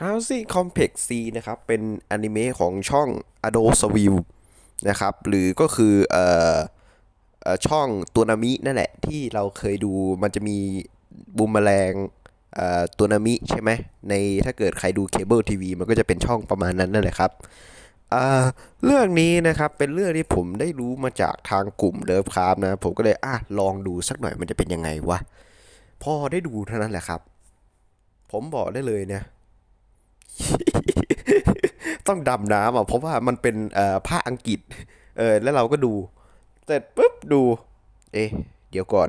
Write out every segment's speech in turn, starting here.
Housing Complex C นะครับ เป็นอนิเมะของช่อง Adult Swim นะครับ หรือก็คือเอ่อเออช่องตัวนามินั่นแหละ ที่เราเคยดูมันจะมีบูมแมลงเอ่อตัวนามิใช่ไหมในถ้าเกิดใครดูเคเบิลทีวีมันก็จะเป็นช่องประมาณนั้นนั่นแหละครับเรื่องนี้นะครับเป็นเรื่องที่ผมได้รู้มาจากทางกลุ่มเลิฟคราฟนะ ผมก็เลยอะลองดูสักหน่อยมันจะเป็นยังไงวะพอได้ดูเท่านั้นแหละครับ ผมบอกได้เลยนะ ต้องดำน้ำอะเพราะว่ามันเป็นเอ่อภาคอังกฤษ เออแล้วเราก็ดู เสร็จปุ๊บดู เอ๊ะเดี๋ยวก่อน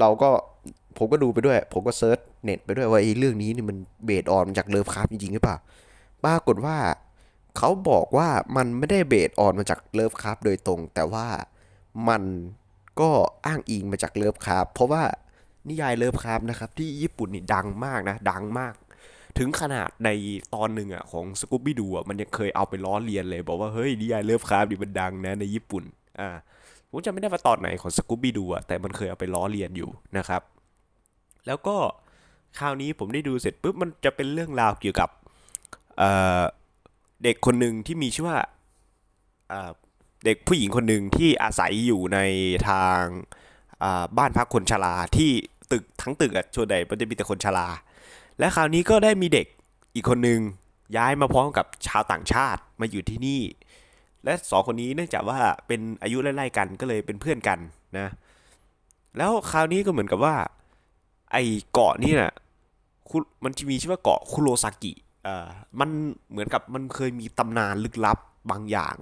เราก็ผมก็ดูไปด้วย ผมก็เซิร์ชเน็ตไปด้วยว่าไอ้เรื่องนี้นี่มันเบสออนมาจากเลิฟคราฟจริงๆหรือเปล่าปรากฏว่าเขาบอกว่ามันไม่ได้เบสออนมาจากเลิฟคราฟโดยตรง แต่ว่ามันก็อ้างอิงมาจากเลิฟคราฟเพราะว่านิยายเลิฟคราฟนะครับที่ญี่ปุ่นนี่ดังมากนะ ดังมาก ถึงขนาดในตอนหนึ่งอะของสกูบี้ดูอะมันยังเคยเอาไปล้อเลียนเลย บอกว่าเฮ้ยนิยายเลิฟคราฟดิมันดังนะในญี่ปุ่นอ่าผมจำไม่ได้ว่าตอนไหนของสกูบี้ดูอะแต่มันเคยเอาไปล้อเลียนอยู่นะครับ แล้วก็คราวนี้ผมได้ดูเสร็จปุ๊บมันจะเป็นเรื่องราวเกี่ยวกับเเด็กคนหนึ่งที่มีชื่อว่าเด็กผู้หญิงคนหนึ่งที่อาศัยอยู่ในทางบ้านพักคนชราที่ตึกทั้งตึกอะส่วนใหญ่มันจะมีแต่คนชรา และคราวนี้ก็ได้มีเด็กอีกคนหนึ่งย้ายมาพร้อมกับชาวต่างชาติมาอยู่ที่นี่ และสองคนนี้เนื่องจากว่าเป็นอายุไล่ๆกันก็เลยเป็นเพื่อนกันนะ แล้วคราวนี้ก็เหมือนกับว่า ไอ้เกาะนี่น่ะมันจะมีชื่อว่าเกาะคุโรซากิเอ่อมันเหมือนกับมันเคยมีตำนานลึกลับบางอย่าง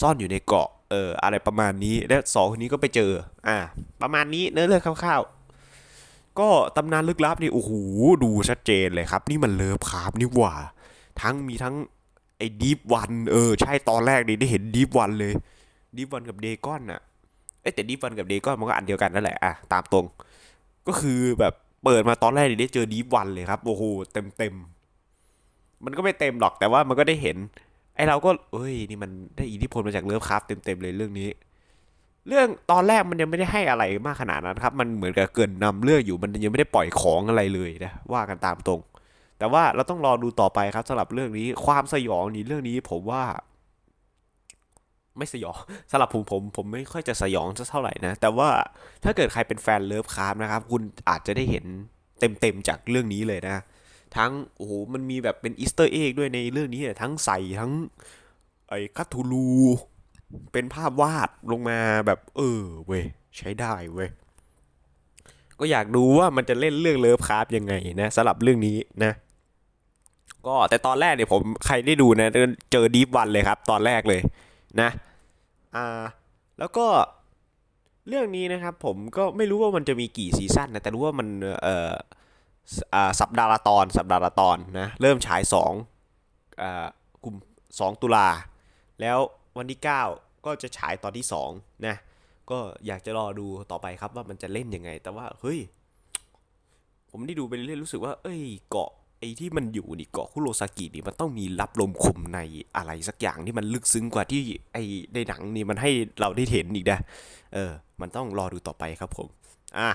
ซ่อนอยู่ในเกาะเอออะไรประมาณนี้ และสองคนนี้ก็ไปเจอ อ่า ประมาณนี้เนื้อเรื่องคร่าวๆ ก็ตำนานลึกลับนี่โอ้โหดูชัดเจนเลยครับ นี่มันเลิฟคราฟนี่หว่า ทั้งมีทั้งไอ้ดีฟวันเออใช่ตอนแรกนี่ได้เห็นดีฟวันเลยดีฟวันกับเดกอนอะเอ้แต่ดีฟวันกับเดกอนมันก็อันเดียวกันนั่นแหละอะตามตรง ก็คือแบบเปิดมาตอนแรกนี่ได้เจอดีฟวันเลยครับโอ้โหเต็มเต็มมันก็ไม่เต็มหรอกแต่ว่ามันก็ได้เห็นไอเราก็เอ้ยนี่มันได้อิทธิพลมาจากเลิฟคราฟเต็มเต็มๆเลยเรื่องนี้ เรื่องตอนแรกมันยังไม่ได้ให้อะไรมากขนาดนั้นครับ มันเหมือนกับเกินนำเรื่องอยู่มันยังไม่ได้ปล่อยของอะไรเลยนะว่ากันตามตรง แต่ว่าเราต้องรอดูต่อไปครับสำหรับเรื่องนี้ความสยองนี่เรื่องนี้ผมว่า ไม่สยองสำหรับผมผมผมไม่ค่อยจะสยองเท่าไหร่นะ แต่ว่าถ้าเกิดใครเป็นแฟนเลิฟคราฟนะครับ คุณอาจจะได้เห็นเต็มๆจากเรื่องนี้เลยนะ ทั้งโอ้โหมันมีแบบเป็นอีสเตอร์เอ็กด้วยในเรื่องนี้ทั้งใส่ทั้งไอ้คัตทูลู เป็นภาพวาดลงมาแบบ เออเว้ยใช้ได้เว้ยก็อยากดูว่ามันจะเล่นเรื่องเลิฟคราฟยังไงนะสำหรับเรื่องนี้นะ ก็แต่ตอนแรกเนี่ยผมใครได้ดูนะเจอดีฟวันเลยครับ ตอนแรกเลยนะอ่าแล้วก็เรื่องนี้นะครับผมก็ไม่รู้ว่ามันจะมีกี่ซีซั่นนะแต่รู้ว่ามันเอ่อสอ่าสัปดาห์ละตอน สัปดาห์ละตอนนะเริ่มฉาย2อ่ากลุ่ม2ตุลาแล้ว วันที่ 9 ก็จะฉายตอนที่2นะก็อยากจะรอดูต่อไปครับว่ามันจะเล่นยังไง แต่ว่าเฮ้ย ผมได้ดูไปเรื่อยรู้สึกว่า เอ้ยเกาะไอ้ที่มันอยู่นี่เกาะคุโรซากินี่มันต้องมีรับลมคมในอะไรสักอย่างที่มันลึกซึ้งกว่าที่ไอ้ในหนังนี่มันให้เราได้เห็นอีกนะเออ มันต้องรอดูต่อไปครับผม อะ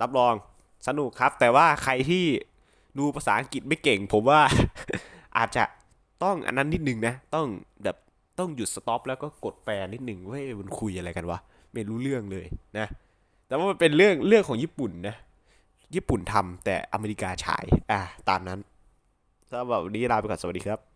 รับรองสนุกครับ แต่ว่าใครที่ดูภาษาอังกฤษไม่เก่ง ผมว่า อาจจะต้องอันนั้นนิดนึงนะ ต้องแบบ ต้องหยุดสต็อปแล้วก็กดแปลนิดหนึ่งว่าเฮ้ยมันคุยอะไรกันวะไม่รู้เรื่องเลยนะ แต่ว่ามันเป็นเรื่องเรื่องของญี่ปุ่นนะญี่ปุ่นทำแต่อเมริกาฉายอะตามนั้นสำหรับวันนี้ลาไปก่อนสวัสดีครับ